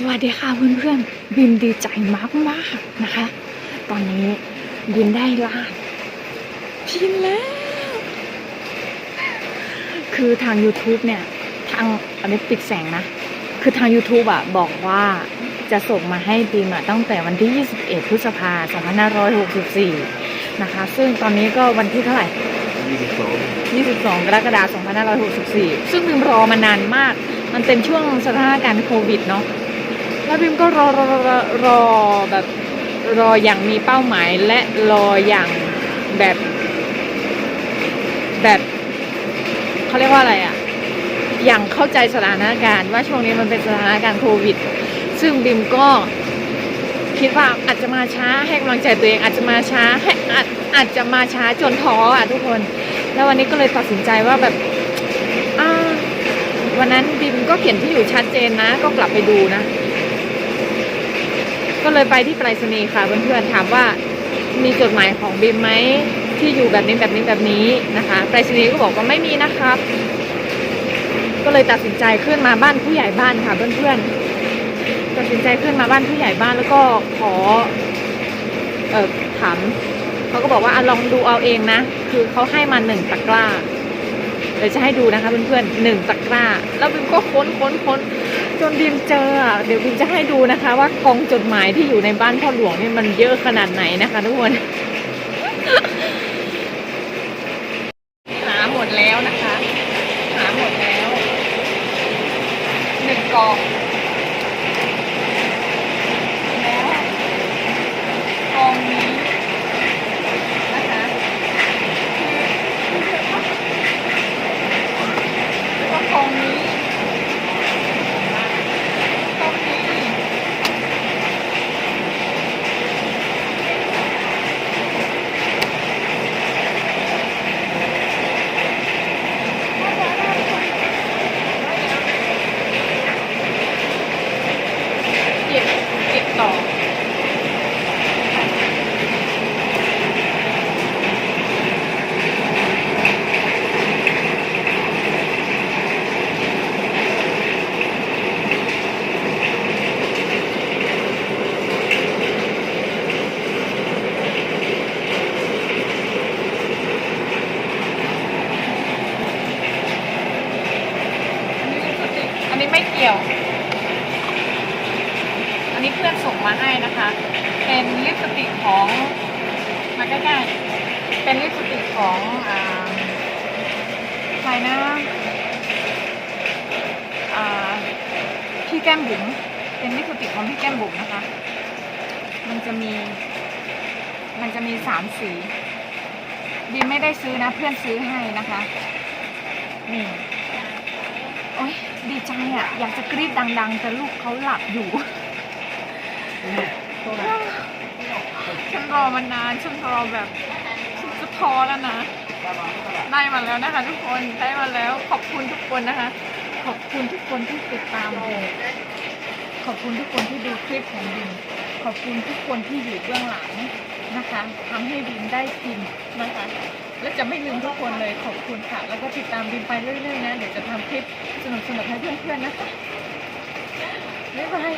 สวัสดีค่ะเพื่อนๆบิมดีใจมากมากๆนะคะ ตอนนี้บิมได้ลาดพินแล้ว คือทาง YouTube เนี่ย ทางอันนี้ปิดแสงนะ คือทาง YouTube อะ บอกว่าจะส่งมาให้บิมอะ ตั้งแต่วันที่ 21 พฤษภาคม 2564 นะคะ ซึ่งตอนนี้ก็วันที่เท่าไหร่ 22 กรกฎาคม 2564 ซึ่งบิมรอมานานมากมันเป็นช่วงสถานการณ์โควิดเนาะ แล้วบิมก็รอรอรอรอแบบรออย่างมีเป้าหมายและรออย่างแบบแบบเขาเรียกว่าอะไรอะอย่างเข้าใจสถานการณ์ว่าช่วงนี้มันเป็นสถานการณ์โควิด ซึ่งบิมก็คิดว่าอาจจะมาช้าให้กำลังใจตัวเองอาจจะมาช้าให้อาจอาจจะมาช้าจนท้ออะทุกคน แล้ววันนี้ก็เลยตัดสินใจว่าแบบวันนั้นบิมก็เขียนที่อยู่ชัดเจนนะ ก็กลับไปดูนะ ก็เลยไปที่ไปรษณีย์ค่ะเพื่อนๆถามว่ามีจดหมายของบิมไหมที่อยู่แบบนี้แบบนี้แบบนี้นะคะไปรษณีย์ก็บอกว่าไม่มีนะครับ ก็เลยตัดสินใจขึ้นมาบ้านผู้ใหญ่บ้านค่ะเพื่อนๆตัดสินใจขึ้นมาบ้านผู้ใหญ่บ้านแล้วก็ขอเออถามเขาก็บอกว่าอลองดูเอาเองนะ คือเขาให้มาหนึ่งตะกร้าเดี๋ยวจะให้ดูนะคะเพื่อนๆหนึ่งตะกร้า แล้วบิมก็ค้นค้นค้น จนบิมเจอเดี๋ยวบิมจะให้ดูนะคะ ว่ากองจดหมายที่อยู่ในบ้านพ่อหลวงนี่มันเยอะขนาดไหนนะคะทุกคนหาหมดแล้วนะคะ หาหมดแล้วหนึ่งกองแล้วกองนี้นะคะแล้วก็กองนี้กองนี้เก็บเก็บต่อ อันนี้ไม่ เกี่ยว อันนี้เพื่อนส่งมาให้นะคะ เป็นลิปสติกของมาใกล้ๆเป็นลิปสติกของอ่าใครนะอ่าพี่แก้มบุ๋มเป็นลิปสติกของพี่แก้มบุ๋มนะคะ มันจะมี มันจะมีสามสีบีไม่ได้ซื้อนะเพื่อนซื้อให้นะคะนี่โอ๊ย ดีใจอะอยากจะกรี๊ดดัง ๆ แต่ลูกเขาหลับอยู่ฉันรอมานานฉันรอแบบฉันจะท้อแล้วนะ ได้มาแล้วนะคะ ทุกคนได้มาแล้วขอบคุณทุกคนนะคะ ขอบคุณทุกคนที่ติดตามบิมขอบคุณทุกคนที่ดูคลิปของบิมขอบคุณทุกคนที่อยู่เบื้องหลัง นะคะทำให้บินได้กินนะคะและจะไม่ลืมทุกคนเลยขอบคุณค่ะ แล้วก็ติดตามบินไปเรื่อยๆนะเดี๋ยวจะทำคลิปสนุกๆให้เพื่อนๆนะคะบ๊ายบาย